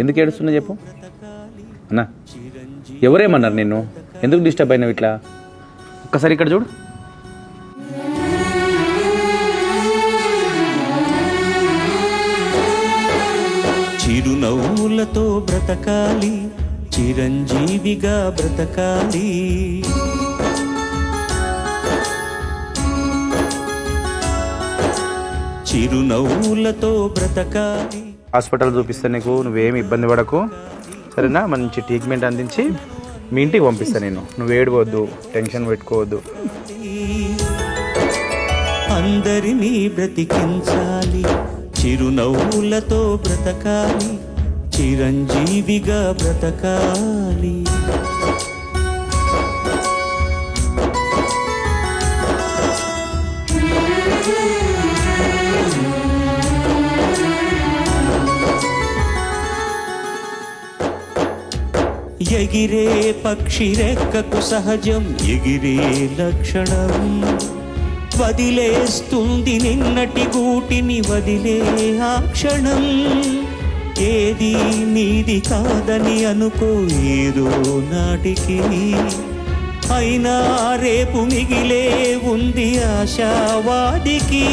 ఎందుకు ఏడుస్తున్నా చెప్పు? అన్నా ఎవరేమన్నారు నిన్ను? ఎందుకు డిస్టర్బ్ అయినావు ఇట్లా? ఒక్కసారి ఇక్కడ చూడు. చిరునవ్వులతో బ్రతకాలి చిరంజీవిగా బ్రతకాలి. చిరునవ్వులతో బ్రతకాలి. హాస్పిటల్ చూపిస్తే నీకు నువ్వేమి ఇబ్బంది పడకు. సరేనా? మంచి ట్రీట్మెంట్ అందించి మీ ఇంటికి పంపిస్తా నేను. నువ్వు ఏడవద్దు టెన్షన్ పెట్టుకోవద్దు. అందరినీ బ్రతికించాలి చిరునవ్వులతో బ్రతకాలి చిరంజీవిగా బ్రతకాలి. ఎగిరే పక్షి రెక్కకు సహజం ఎగిరే లక్షణం. వదిలేస్తుంది నిన్నటి గూటిని వదిలే ఆ క్షణం. ఏది నీది కాదని అనుకో ఏదో నాటికి. అయినా రేపు మిగిలే ఉంది ఆశావాదికి.